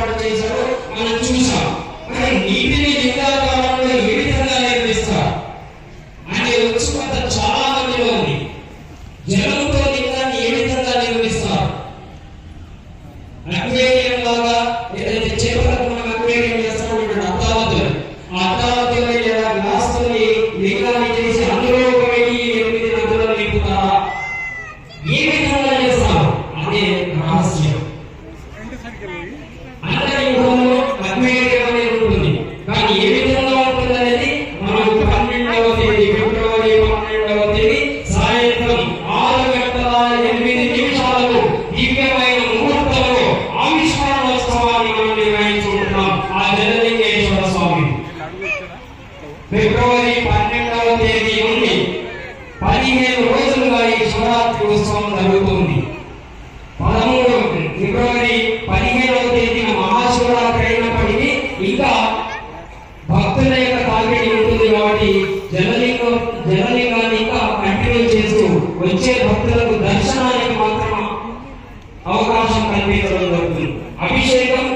ఏర్పాటు చేశారో మనం చూసాం మరి నీటిని లింగాకారంలో ఏ విధంగా నిర్మిస్తారు? అంటే ఉత్సుకత చాలా మందిలో ఉంది. జలంతో లింగాన్ని ఏ విధంగా నిర్మిస్తారు? అక్వేరియం లాగా ఏదైతే చేపలకు మనం అక్వేరియం చేస్తామో ఇక్కడ అద్దావతులు ఆ అద్దావతులు లేదా గ్లాస్తుని లింగాన్ని చేసి అందులో ఒక వెయ్యి ఎనిమిది నదులను నింపుతారా? ఏ విధంగా చేస్తారు? అదే రహస్యం. అనేది పన్నెండవ తేదీ ఫిబ్రవరి సాయంత్రం ఆరు ఎనిమిది ఆ స్వామి ఫిబ్రవరి పన్నెండవ తేదీ నుండి పదిహేను రోజులుగా ఈ శివరాత్రి ఉత్సవం జరుగుతుంది. ఇంకా భక్తుల యొక్క టార్గెట్ ఉంటుంది కాబట్టి జనలింగ జనలింగాన్ని ఇంకా కంటిన్యూ చేస్తూ వచ్చే భక్తులకు దర్శనానికి మాత్రం అవకాశం కల్పించడం జరుగుతుంది. అభిషేకం